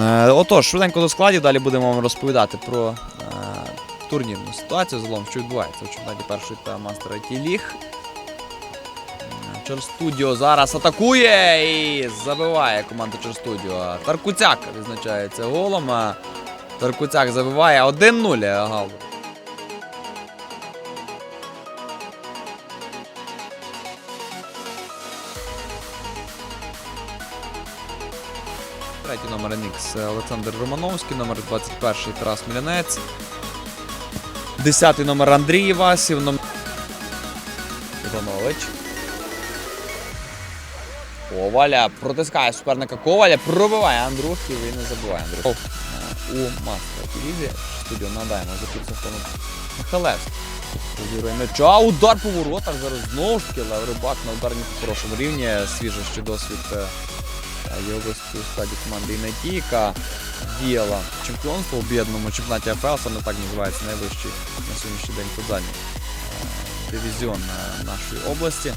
Е, отож, швиденько до складів, далі будемо вам розповідати про е, турнірну ситуацію загалом, що відбувається в чемпіонаті першої та мастера ті ліг. Черстудіо зараз атакує і забиває команда Черстудіо. Таркуцяк відзначається голом. Таркуцяк забиває 1-0 гал. Третій номер NX Олександр Романовський, номер 21 Тарас Мілянець. Десятий номер Андрій Івасів, номер Іванович. Коваля протискає суперника Коваля, пробиває Андрухів і не забиває Андрухів. У мастера Лізі студіо надаємо за підсумком Михалевський. М'яча, удар по воротах. Зараз знову ж таки Лаврибак на ударні по хорошому рівні. Свіжий ще досвід е, його виступу у складі команди Інайті, яка діяла чемпіонство у об'єднаному чемпіонаті АФЛ, саме так називається найвищий на сьогоднішній день футзальний е, дивізіон е, нашої області.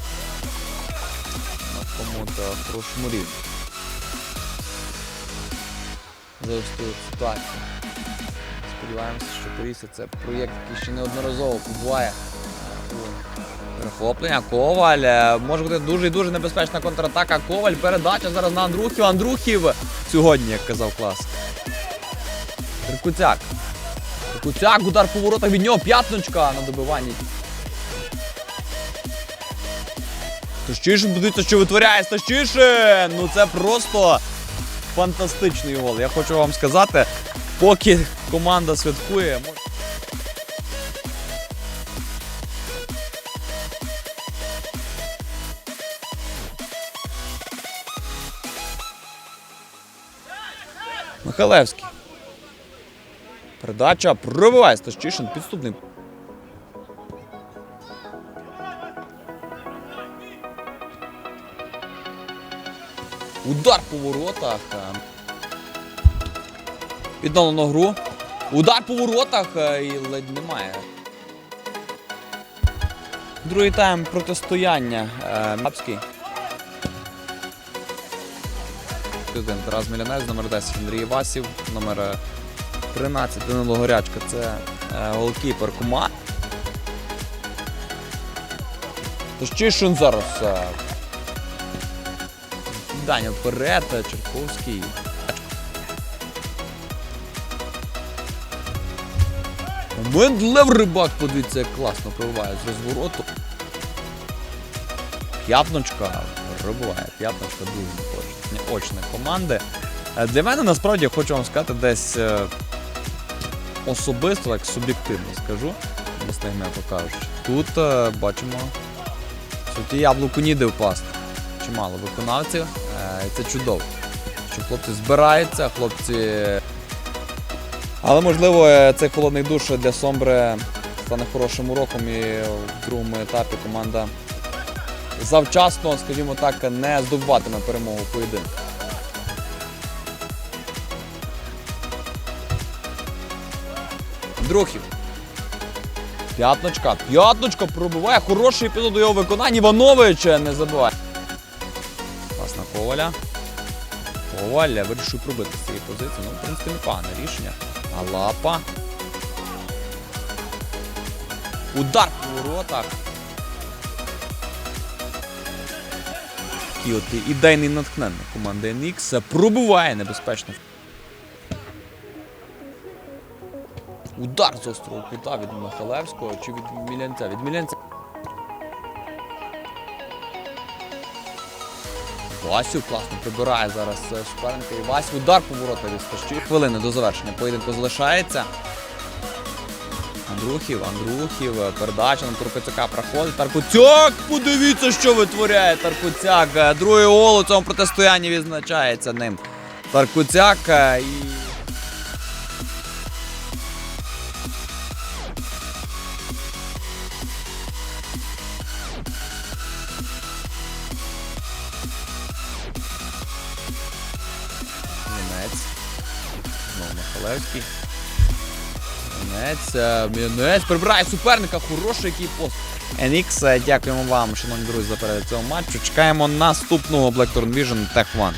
Такому-то хорошому рівні. Заостують ситуацію. Сподіваємося, що Порісся це проєкт, який ще неодноразово побуває е, у перехоплення. Коваль. е, Може бути дуже і дуже небезпечна контратака. Коваль. Передача зараз на Андрухів. Андрухів сьогодні, як казав клас. Трикуцяк. Трикуцяк, удар по воротах від нього. П'ятночка на добиванні. Стащишин, подивіться, що витворяє Стащишин! Ну це просто фантастичний гол. Я хочу вам сказати, поки команда святкує. Михалевський. Передача пробиває Стащишин, підступний. Удар по воротах. е, Відновлено гру. Удар по воротах е, і ледь немає. Другий тайм протистояння. е, Мапський. Один Тарас Мілянець, номер 10 Андрій Васів, номер е, 13 Данило Горячка. Це е, голкіпер команд. Тощишин зараз. е, Даня вперед, е, Черковський. Момент Лев Рибак, подивіться, як класно пробиває з розвороту. П'ятночка пробиває. П'ятночка дуже точно. Очне команди. Е, Для мене насправді я хочу вам сказати десь е, особисто, як суб'єктивно скажу, м'яко кажучи. Тут е, бачимо суті яблуку ніде впасти. Чимало виконавців. це чудово. Що хлопці збираються, хлопці але можливо цей холодний душ для Сомбре стане хорошим уроком і в другому етапі команда завчасно, скажімо так, не здобуватиме перемогу поєдинку. Друхів. П'ятночка. П'ятночка пробиває. Хороший епізод у його виконанні. Іванович не забиває. Пас на Коваля. Коваль вирішив пробити з цієї позиції. Ну, в принципі, непогане рішення. А лапа. Удар по воротах. Такий от ідейний натхненник команди NX пробиває небезпечно. Удар з острого кута від Михалевського чи від Мілянця? Від Мілянця. Васю класно прибирає зараз е, суперника і Васю. Удар по воротах Стащі. Хвилини до завершення поєдинку залишається. Андрухів, Андрухів, е, передача на Туркоцяка проходить. Таркуцяк! Подивіться, що витворяє Таркуцяк. Е, Другий гол у цьому протистоянні відзначається ним. Таркуцяк е, і. Знову Михалевський. Мінець. е, Мінець прибирає суперника. Хороший який пост. NX, е, дякуємо вам, шановні друзі, за перегляд цього матчу. Чекаємо наступного Blackthorn Vision Tech One.